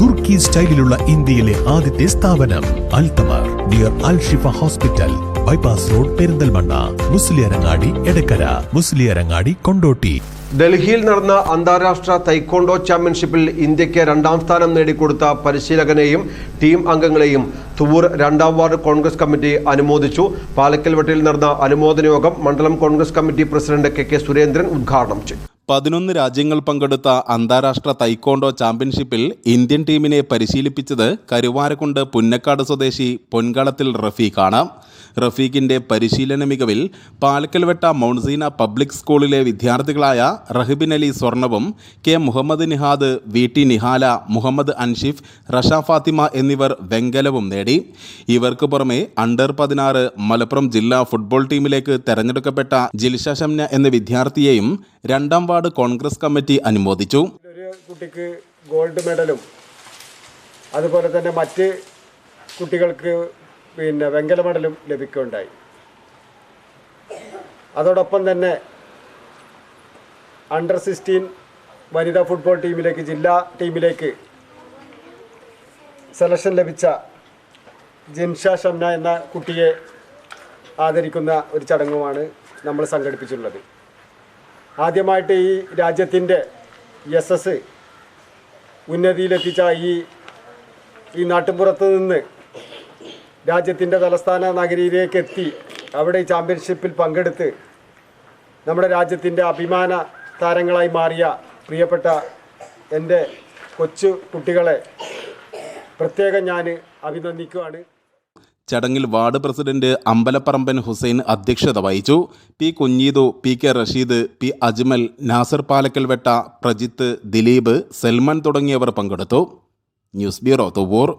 തുർക്കി സ്റ്റൈലിലുള്ള ഇന്ത്യയിലെ ആദ്യത്തെ സ്ഥാപനം അൽതമർ dear Al Shifa hospital bypass road Perinthalmanna Musliyarangadi Edakkara Musliyarangadi Kondotty. ഡൽഹിയിൽ നടന്ന അന്താരാഷ്ട്ര തൈക്കോണ്ടോ ചാമ്പ്യൻഷിപ്പിൽ ഇന്ത്യയ്ക്ക് രണ്ടാം സ്ഥാനം നേടിക്കൊടുത്ത പരിശീലകനെയും ടീം അംഗങ്ങളെയും തുവൂർ രണ്ടാം വാർഡ് കോൺഗ്രസ് കമ്മിറ്റി അനുമോദിച്ചു. പാലക്കൽവെട്ടിൽ നടന്ന അനുമോദന യോഗം മണ്ഡലം Congress committee president K K Surendran ഉദ്ഘാടനം ചെയ്തു. പതിനൊന്ന് രാജ്യങ്ങൾ പങ്കെടുത്ത അന്താരാഷ്ട്ര തൈക്കോണ്ടോ ചാമ്പ്യൻഷിപ്പിൽ ഇന്ത്യൻ ടീമിനെ പരിശീലിപ്പിച്ചത് കരുവാരക്കുണ്ട് പുന്നക്കാട് സ്വദേശി പൊൻകളത്തിൽ റഫീഖാണ്. റഫീഖിന്റെ പരിശീലന മികവിൽ പാലക്കൽവെട്ട മൗൺസീന പബ്ലിക് സ്കൂളിലെ വിദ്യാർത്ഥികളായ റഹിബിൻ അലി സ്വർണവും K Muhammad Nihad V T Nihala Muhammad Anshif Rasha Fathima എന്നിവർ വെങ്കലവും നേടി. ഇവർക്ക് പുറമെ അണ്ടർ പതിനാറ് മലപ്പുറം ജില്ലാ ഫുട്ബോൾ ടീമിലേക്ക് തെരഞ്ഞെടുക്കപ്പെട്ട ജിൽഷ ഷംന എന്ന വിദ്യാർത്ഥിയെയും രണ്ടാം വാർഡ് കോൺഗ്രസ് കമ്മിറ്റി അനുമോദിച്ചു. കുട്ടിക്ക് ഗോൾഡ് മെഡലും അതുപോലെ തന്നെ മറ്റ് കുട്ടികൾക്ക് പിന്നെ വെങ്കല മെഡലും ലഭിക്കുകയുണ്ടായി. അതോടൊപ്പം തന്നെ അണ്ടർ സിക്സ്റ്റീൻ വനിതാ ഫുട്ബോൾ ടീമിലേക്ക് ജില്ലാ ടീമിലേക്ക് സെലക്ഷൻ ലഭിച്ച ജിൻഷ ഷംന എന്ന കുട്ടിയെ ആദരിക്കുന്ന ഒരു ചടങ്ങുമാണ് നമ്മൾ സംഘടിപ്പിച്ചിട്ടുള്ളത്. ആദ്യമായിട്ട് ഈ രാജ്യത്തിന്റെ യശസ് ഉന്നതിയിലെത്തിച്ച ഈ ഈ നാട്ടുപുറത്ത് നിന്ന് രാജ്യത്തിന്റെ തലസ്ഥാന നഗരിയിലേക്ക് എത്തി അവിടെ ഈ ചാമ്പ്യൻഷിപ്പിൽ പങ്കെടുത്ത് നമ്മുടെ രാജ്യത്തിന്റെ അഭിമാന താരങ്ങളായി മാറിയ പ്രിയപ്പെട്ട എന്റെ കൊച്ചു കുട്ടികളെ പ്രത്യേകം ഞാൻ അഭിനന്ദിക്കുകയാണ്. ചടങ്ങിൽ വാർഡ് പ്രസിഡന്റ് അമ്പലപ്പറമ്പൻ ഹുസൈൻ അധ്യക്ഷത വഹിച്ചു. P Kunheethu P K Rasheed P Ajmal Nasar Palakkal വെട്ട പ്രജിത്ത് ദിലീപ് സൽമാൻ തുടങ്ങിയവർ പങ്കെടുത്തു. News bureau Thuvur